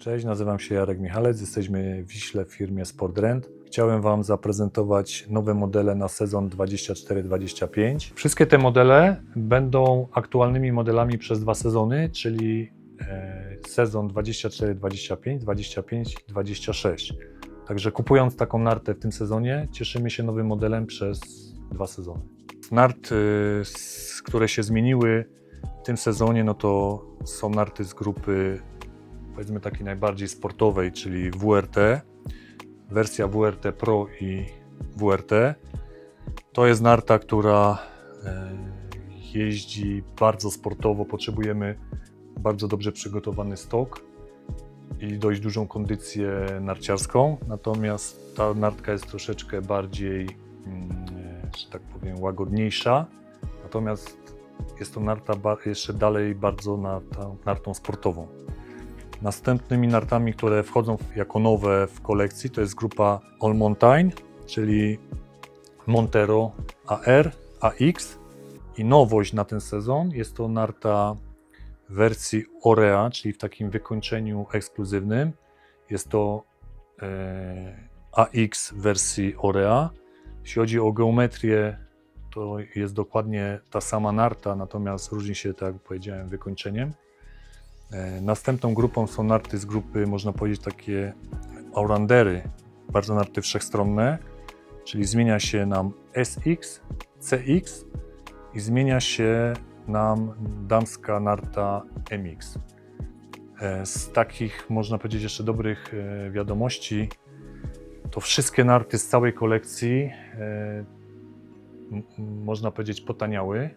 Cześć, nazywam się Jarek Michalec, jesteśmy w Wiśle w firmie Sportrent. Chciałem Wam zaprezentować nowe modele na sezon 24-25. Wszystkie te modele będą aktualnymi modelami przez dwa sezony, czyli e, sezon 24-25, 25-26. Także kupując taką nartę w tym sezonie, cieszymy się nowym modelem przez dwa sezony. Nart, s- które się zmieniły w tym sezonie, no to są narty z grupy powiedzmy takiej najbardziej sportowej, czyli WRT, wersja WRT Pro i WRT. To jest narta, która e, jeździ bardzo sportowo. Potrzebujemy bardzo dobrze przygotowany stok i dość dużą kondycję narciarską. Natomiast ta nartka jest troszeczkę bardziej, mm, e, że tak powiem, łagodniejsza. Natomiast jest to narta jeszcze dalej bardzo nartą sportową. Następnymi nartami, które wchodzą jako nowe w kolekcji, to jest grupa All Mountain, czyli Montero AR, AX i nowość na ten sezon jest to narta wersji Orea, czyli w takim wykończeniu ekskluzywnym. Jest to e, AX wersji Orea. Jeśli chodzi o geometrię, to jest dokładnie ta sama narta, natomiast różni się, tak jak powiedziałem, wykończeniem. E, Następną grupą są narty z grupy, można powiedzieć, takie Aurandery, bardzo narty wszechstronne, czyli zmienia się nam SX, CX i zmienia się nam damska narta MX. E, Z takich, można powiedzieć, jeszcze dobrych e, wiadomości, to wszystkie narty z całej kolekcji, można powiedzieć, potaniały.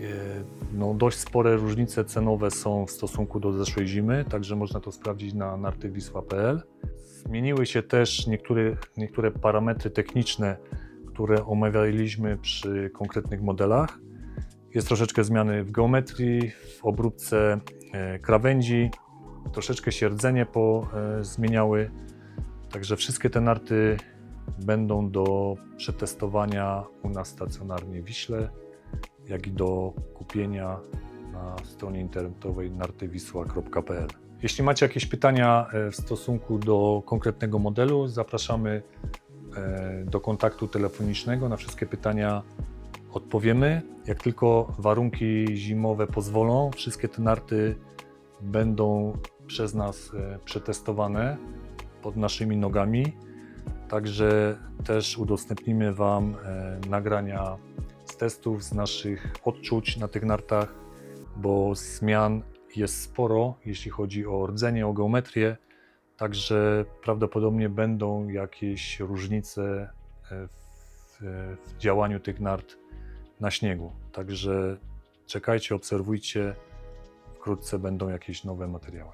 E, No, dość spore różnice cenowe są w stosunku do zeszłej zimy, także można to sprawdzić na nartywisła.pl. Zmieniły się też niektóre, niektóre parametry techniczne, które omawialiśmy przy konkretnych modelach. Jest troszeczkę zmiany w geometrii, w obróbce e, krawędzi, troszeczkę się rdzenie po, e, zmieniały. Także wszystkie te narty będą do przetestowania u nas stacjonarnie w Wiśle jak i do kupienia na stronie internetowej nartywisła.pl. Jeśli macie jakieś pytania e, w stosunku do konkretnego modelu, zapraszamy e, do kontaktu telefonicznego. Na wszystkie pytania odpowiemy. Jak tylko warunki zimowe pozwolą, wszystkie te narty będą przez nas e, przetestowane pod naszymi nogami. Także też udostępnimy Wam nagrania testów, z naszych odczuć na tych nartach, bo zmian jest sporo, jeśli chodzi o rdzenie, o geometrię. Także prawdopodobnie będą jakieś różnice e, w, w działaniu tych nart na śniegu. Także czekajcie, obserwujcie. Wkrótce będą jakieś nowe materiały.